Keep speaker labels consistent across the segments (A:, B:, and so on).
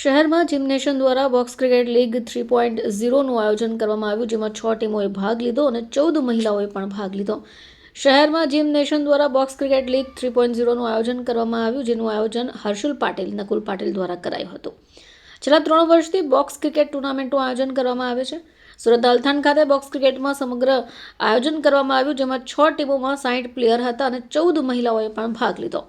A: શહેરમાં જિમ્નેશન દ્વારા box cricket league three point ઝીરોનું આયોજન કરવામાં આવ્યું, જેમાં છ ટીમોએ ભાગ લીધો અને ચૌદ મહિલાઓએ પણ ભાગ લીધો. શહેરમાં જીમ નેશન દ્વારા box cricket league three point ઝીરોનું આયોજન કરવામાં આવ્યું, જેનું આયોજન હર્ષુલ પાટીલ, નકુલ પાટીલ દ્વારા કરાયું હતું. છેલ્લા ત્રણ વર્ષથી બોક્સ ક્રિકેટ ટુર્નામેન્ટનું આયોજન કરવામાં આવે છે. સુરત અલથાણ ખાતે બોક્સ ક્રિકેટમાં સમગ્ર આયોજન કરવામાં આવ્યું, જેમાં છ ટીમોમાં સાઠ પ્લેયર હતા અને ચૌદ મહિલાઓએ પણ ભાગ લીધો.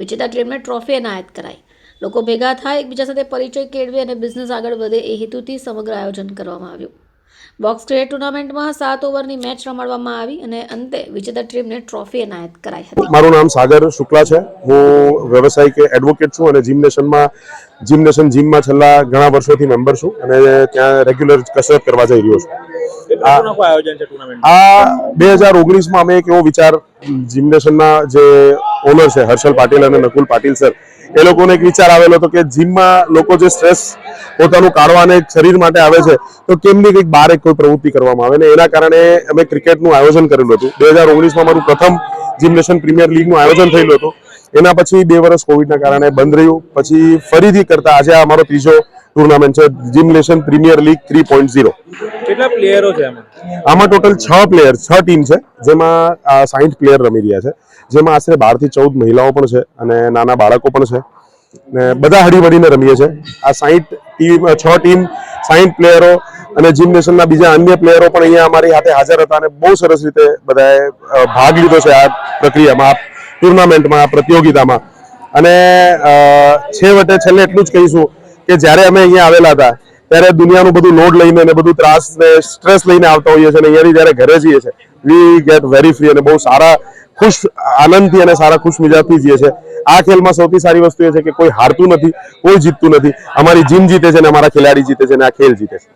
A: વિજેતા ટીમને ટ્રોફી એનાયત કરાઈ. લોકો ભેગા થાય એકબીજા સાથે પરિચય કેળવે અને બિઝનેસ આગળ વધે એ હેતુથી સમગ્ર આયોજન કરવામાં આવ્યું. બોક્સ ક્રિકેટ ટુર્નામેન્ટમાં સાત ઓવરની મેચ રમાડવામાં આવી અને અંતે વિજેતા ટીમને ટ્રોફી એનાયત કરાઈ હતી.
B: મારું નામ સાગર શુક્લા છે. હું વ્યવસાયિક એડવોકેટ છું અને જીમ નેશનમાં જીમ નેશન જીમમાં છેલ્લા ઘણા વર્ષોથી મેમ્બર છું અને ત્યાં રેગ્યુલર કસરત કરવા જઈ રહ્યો છું.
C: આયોજન
B: આ બે હજાર ઓગણીસમાં અમે એક એવો વિચાર જીમ નેશનના જે ઓનર છે હર્ષલ પાટીલ અને નકુલ પાટીલ સર એ લોકોને એક વિચાર આવેલો હતો કે જીમમાં લોકો જે સ્ટ્રેસ પોતાનું કાઢવા અને શરીર માટે આવે છે, તો કેમની કંઈક બહાર એક કોઈ પ્રવૃત્તિ કરવામાં આવે? ને એના કારણે અમે ક્રિકેટનું આયોજન કરેલું હતું. બે હજાર ઓગણીસમાં મારું પ્રથમ જીમ નેશન પ્રીમિયર લીગનું આયોજન થયેલું હતું. એના પછી બે વર્ષ કોવિડના કારણે બંધ રહ્યું. પછી ફરીથી કરતા આજે આ અમારો ત્રીજો ટુર્નામેન્ટ છે Gymnation premier league three point zero
C: કેટલા પ્લેયરો છે
B: આમાં ટોટલ છ પ્લેયર છ ટીમ છે જેમાં સાહીઠ પ્લેયર રમી રહ્યા છે. જેમાં આશરે બારથી ચૌદ મહિલાઓ પણ છે અને નાના બાળકો પણ છે. ને બધા હળીમળીને રમીએ છે. આ સાહીઠ ટીમ છ ટીમ સાહીઠ પ્લેયરો અને જિમનેશનના બીજા અન્ય પ્લેયરો પણ અહીંયા અમારી સાથે હાજર હતા અને બહુ સરસ રીતે બધાએ ભાગ લીધો છે આ પ્રક્રિયામાં. ટુર્નામેન્ટમાં, પ્રતિયોગિતામાં. અને છેવટે છેલ્લે એટલું જ કહીશું કે જ્યારે અમે અહીંયા આવેલા હતા, ત્યારે દુનિયાનું બધું લોડ લઈને અને બધું ત્રાસ ને સ્ટ્રેસ લઈને આવતા હોઈએ છીએ અને અહીંયાથી જ્યારે ઘરે જઈએ છીએ વી ગેટ વેરી ફ્રી અને બહુ સારા ખુશ, આનંદથી અને સારા ખુશ મિજાજથી જઈએ છીએ. આ ખેલમાં સૌથી સારી વસ્તુ એ છે કે કોઈ હારતું નથી, કોઈ જીતતું નથી. અમારી જીમ જીતે છે અને અમારા ખેલાડી જીતે છે અને આ ખેલ જીતે છે.